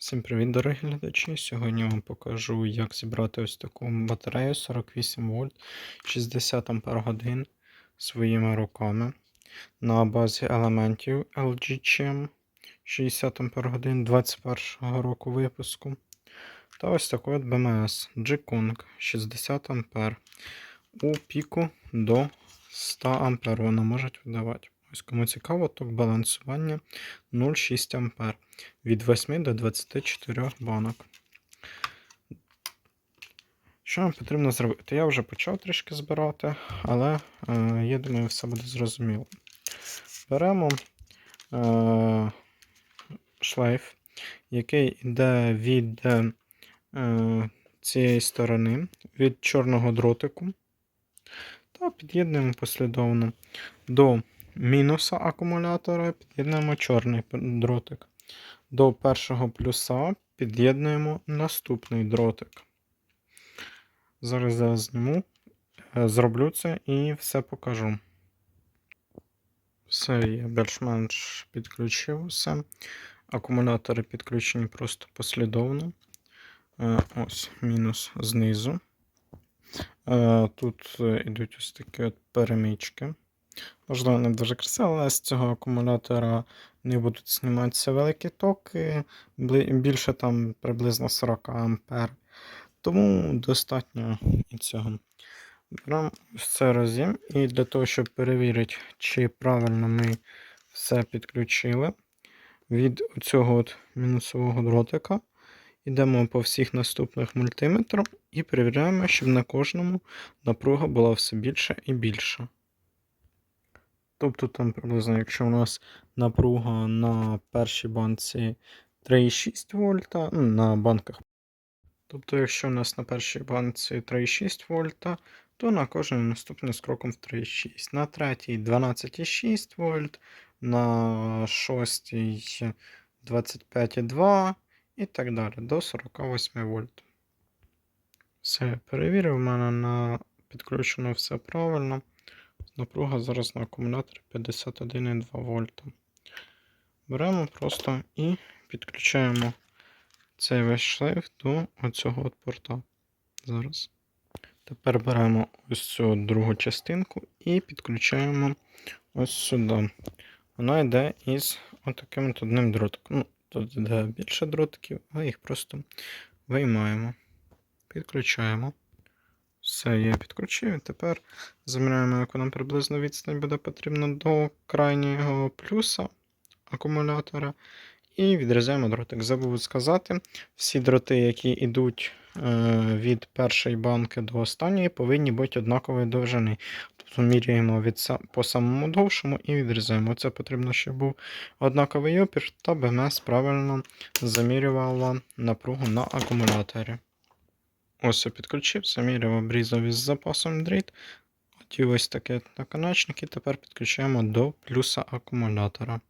Всім привіт, дорогі глядачі! Сьогодні вам покажу, як зібрати ось таку батарею 48 вольт 60 Ах своїми руками на базі елементів LG CHEM 60 Ах 21 року випуску. Та ось такий от BMS G-Kong 60 А у піку до 100 А вона може видавати. Ось кому цікаво, ток балансування 0,6 А від 8 до 24 банок. Що нам потрібно зробити? Я вже почав трішки збирати, але е, я думаю, все буде зрозуміло. Беремо е, шлейф, який йде від е, цієї сторони, від чорного дротику, та під'єднуємо послідовно до мінуса акумулятора, під'єднуємо чорний дротик. До першого плюса під'єднуємо наступний дротик. Зараз я зніму, е, зроблю це і все покажу. Все, я більш-менш підключив все. Акумулятори підключені просто послідовно. Е, Ось мінус знизу. Е, Тут йдуть ось такі от перемічки. Можливо, не дуже красиво, але з цього акумулятора не будуть зніматися великі токи, більше там приблизно 40 А. Тому достатньо і цього. Беремо це роз'єм, і для того, щоб перевірити, чи правильно ми все підключили, від цього от мінусового дротика йдемо по всіх наступних мультиметрах і перевіряємо, щоб на кожному напруга була все більше і більше. Тобто там приблизно, якщо у нас напруга на першій банці 3,6 вольта, ну, на банках. Тобто, якщо у нас на першій банці 3,6 вольта, то на кожному наступним з кроком в 3,6. На третій 12,6 вольт, на шостій 25,2 і так далі, до 48 вольт. Все, перевірив, у мене на підключено все правильно. Напруга зараз на акумуляторі 51,2 вольта. Беремо просто і підключаємо цей весь шлейф до оцього от порта. Зараз. Тепер беремо ось цю другу частинку і підключаємо ось сюди. Вона йде із отаким от одним дротиком. Ну, Тут йде більше дротиків, а їх просто виймаємо. Підключаємо. Все, я підключив. Тепер заміряємо, яку нам приблизно відстань буде потрібно до крайнього плюса акумулятора. І відрізаємо дротик. Забув сказати, всі дроти, які йдуть е, від першої банки до останньої, повинні бути однакової довжини. Тобто міряємо від, по самому довшому і відрізаємо. Це потрібно, щоб був однаковий опір, та БМС правильно замірювала напругу на акумуляторі. Ось я підключив, заміряв, обрізав із запасом дріт. Оті ось такі наконечники. Тепер підключаємо до плюса акумулятора.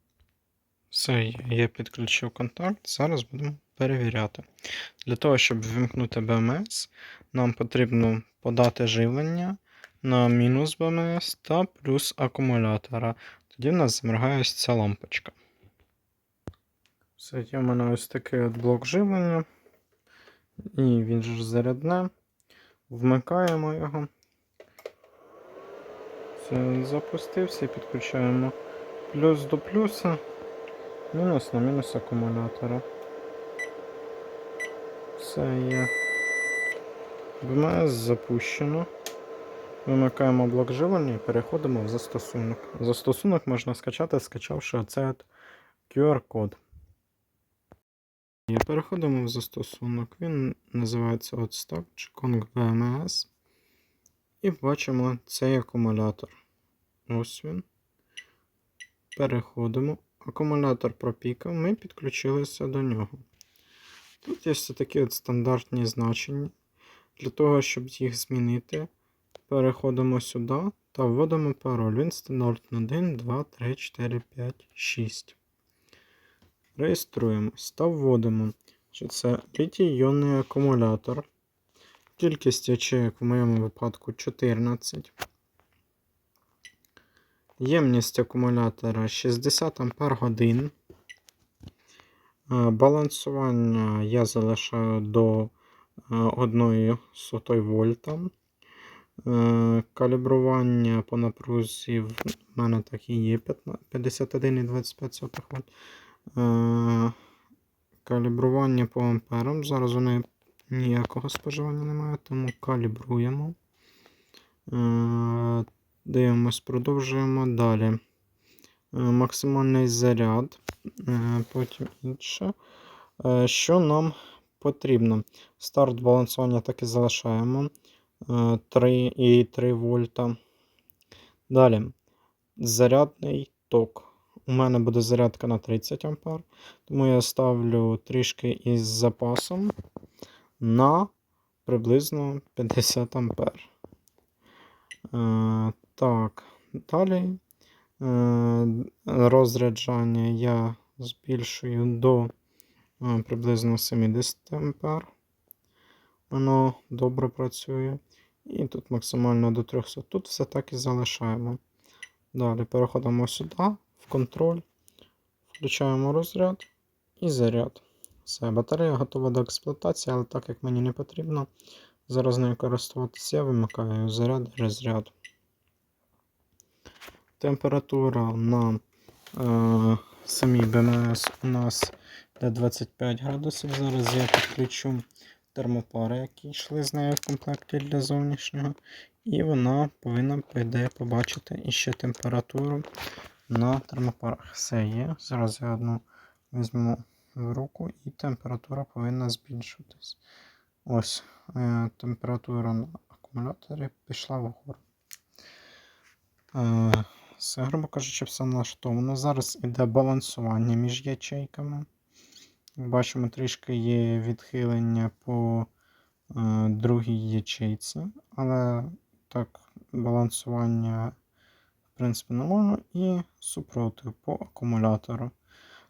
Все, я підключив контакт. Зараз будемо перевіряти. Для того, щоб вимкнути БМС, нам потрібно подати живлення на мінус БМС та плюс акумулятора. Тоді в нас заморгає ця лампочка. Все, є в мене ось такий от блок живлення. І він же зарядне. Вмикаємо його. Це запустився, підключаємо плюс до плюса, мінус на мінус акумулятора. Все є. БМС запущено. Вимикаємо блок живлення і переходимо в застосунок. Застосунок можна скачати, скачавши оцей QR-код. Переходимо в застосунок. Він називається Отstock чи Kong VMS. І бачимо цей акумулятор. Ось він. Переходимо. Акумулятор пропікав, ми підключилися до нього. Тут є все такі от стандартні значення. Для того, щоб їх змінити, переходимо сюди та вводимо пароль. Він стандартний 1, 2, 3, 4, 5, 6. Реєструємось та вводимо, що це літій-іонний акумулятор. Кількість ячеек в моєму випадку 14. Ємність акумулятора 60 Ах. Е, Балансування я залишаю до 1 сотої вольта. Е, Калібрування по напрузі в мене так і є 51,25 вольт. Е, Калібрування по амперам. Зараз вони ніякого споживання немає, тому калібруємо. Е, Дивимось, продовжуємо далі. Е, Максимальний заряд, потім інше. Що нам потрібно? Старт балансування так і залишаємо. Е, 3,3 вольта. Далі. Зарядний ток. У мене буде зарядка на 30 ампер, тому я ставлю трішки із запасом на приблизно 50 ампер. Е, так, далі е, розряджання я збільшую до е, приблизно 70 ампер. Воно добре працює. І тут максимально до 300. Тут все так і залишаємо. Далі переходимо сюди, в контроль, включаємо розряд і заряд. Все, батарея готова до експлуатації, але так як мені не потрібно зараз нею користуватися, я вимикаю заряд і розряд. Температура на е, самій БМС у нас де 25 градусів. Зараз я підключу термопари, які йшли з нею в комплекті для зовнішнього. І вона повинна, по ідеї, побачити іще температуру на термопарах. Все є. Зараз я одну візьму в руку і температура повинна збільшитись. Ось е, температура на акумуляторі пішла вгору. Е, все, грубо кажучи, все налаштовано. Зараз іде балансування між ячейками. Бачимо, трішки є відхилення по е, другій ячейці, але так, балансування, принципі, нормально. І супротив по акумулятору.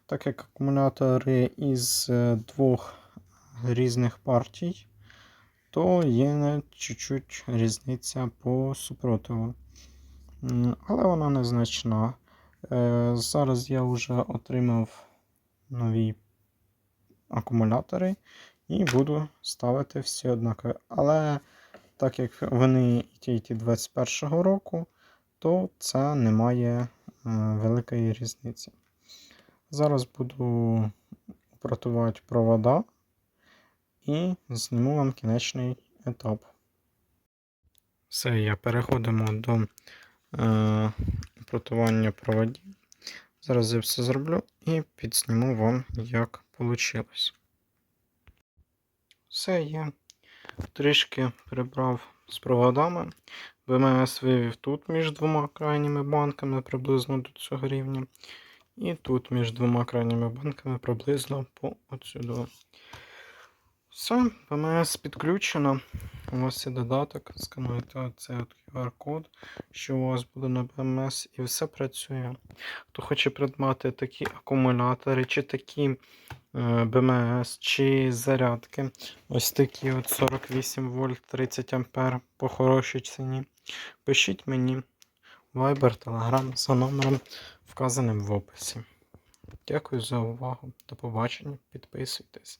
Так як акумулятори із е, двох різних партій, то є чуть-чуть різниця по супротиву. Але вона незначна. Е, Зараз я вже отримав нові акумулятори і буду ставити всі однакові. Але так як вони ті, ті 21-го року, то це не має е, великої різниці. Зараз буду протувати провода і зніму вам кінечний етап. Все, я переходимо до е, протування проводів. Зараз я все зроблю і підсніму вам, як вийшло. Все, я трішки прибрав з проводами. ВМС вивів тут між двома крайніми банками приблизно до цього рівня. І тут між двома крайніми банками приблизно по отсюди. Все, ВМС підключено. У вас є додаток, скануєте оцей от QR-код, що у вас буде на БМС, і все працює. Хто хоче придбати такі акумулятори, чи такі е, БМС, чи зарядки, ось такі от 48 вольт 30 ампер по хорошій ціні. Пишіть мені Viber, Telegram за номером, вказаним в описі. Дякую за увагу. До побачення. Підписуйтесь.